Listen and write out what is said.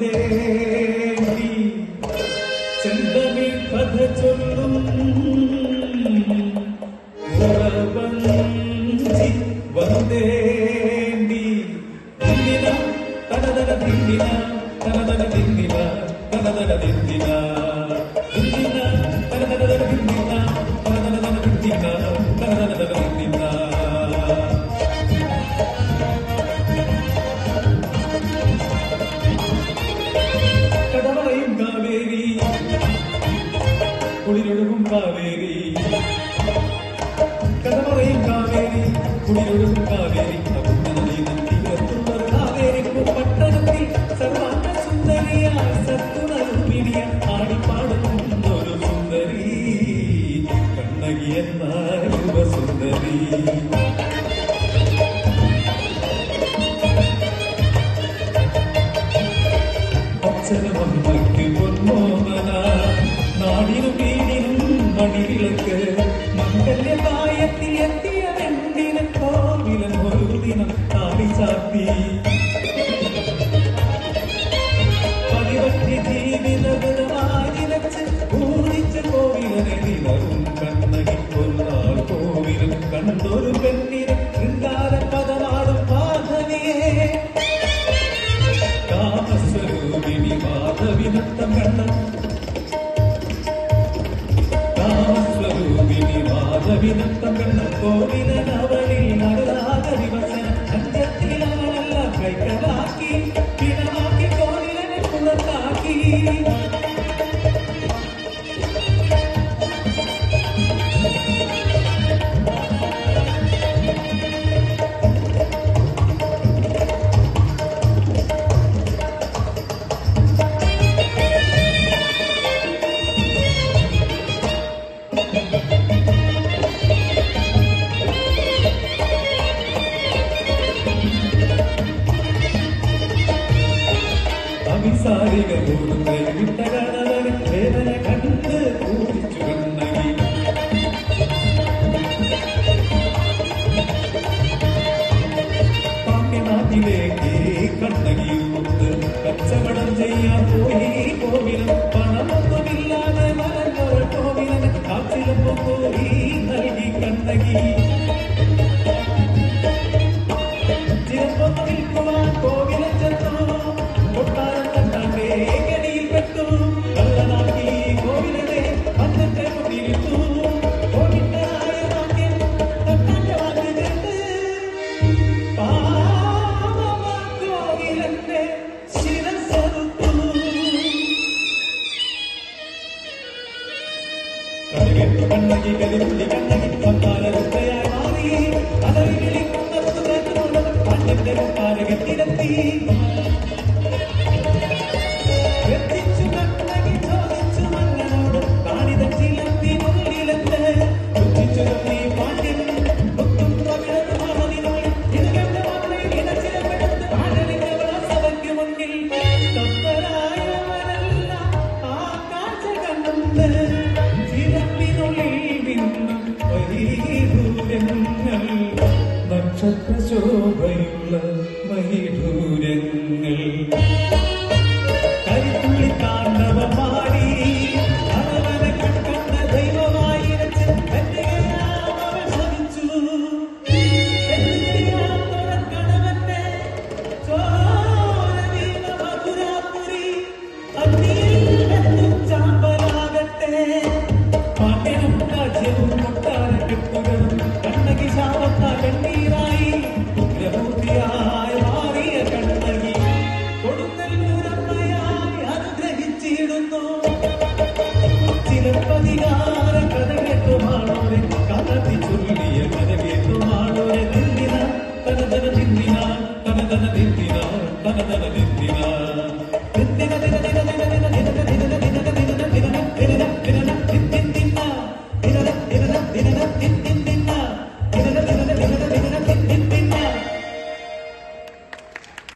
தேவி செந்தமி கத சொல்லும் வந்தே അച്ഛനമ്മയ്ക്ക് പൊന്നോമന നാടിനും വീടിനും മണിവിളക്ക് മംഗല്യപായത്തിൽ എത്തിയ വെണ്ടിനെ കോവിലൻ ഒരു ദിനം താടി ചാത്തി వినక్త కన్న അഭിസാരിക പോലും വിട്ട കണവൻ വേദന കണ്ട് പൂജിച്ചു കണ്ണകി പാക്കിനാട്ടിലേക്ക് കണ്ണകിയുമൊത്ത് കച്ചവടം ചെയ്യാൻ പോയി കോവിലും പണമൊന്നുമില്ലാതെ കോവിലന് കാച്ചിലപ്പം പോയി നൽകി കണ്ണകി. കളികെട്ടു കണ്ണകി കെട്ടുകളും കണ്ണകി ശാപത്ത കണ്ണീരായി ഉഗ്രമൂർത്തിയായി മാറിയ കണ്ണകി കൊടുങ്ങല്ലൂരമ്മയായി അനുഗ്രഹിച്ചിടുന്നു ചിലപ്പതികാര കഥ കേട്ടുമാണോരെ കഥത്തി ചൊല്ലിയ കഥ കേട്ടുമാണോരെ തിന്തിന തനതന തിന്തിന തനതന തിന്തിന തനതന തിന്തിന